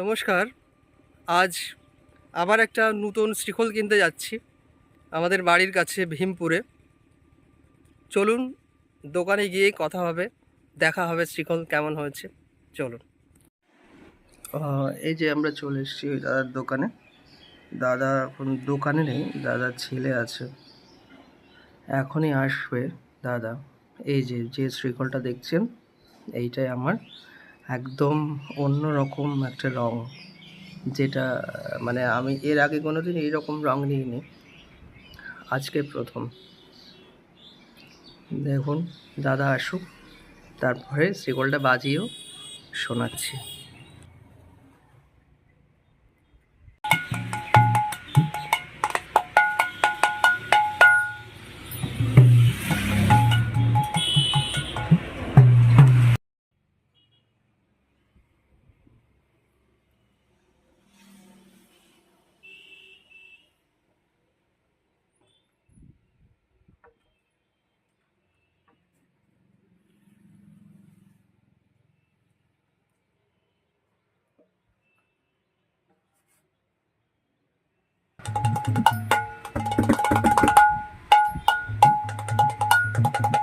নমস্কার। আজ আবার একটা নতুন শ্রীখোল কিনতে যাচ্ছি আমাদের বাড়ির কাছে ভীমপুরে। চলুন দোকানে গিয়ে কথা হবে, দেখা হবে শ্রীখোল কেমন হয়েছে। চলুন। এই যে আমরা চলে এসেছি ওই দাদার দোকানে। দাদা এখন দোকানে নেই, দাদার ছেলে আছে। এখনই আসবে দাদা। এই যে যে শ্রীখোলটা দেখছেন, এইটাই আমার। একদম অন্য রকম একটা রং, যেটা মানে আমি এর আগে কোনো দিন এইরকম রং নিইনি। আজকে প্রথম। দেখুন, দাদা আসুক, তারপরে শ্রীগোলটা বাজিয়েও শোনাচ্ছি। Thank you.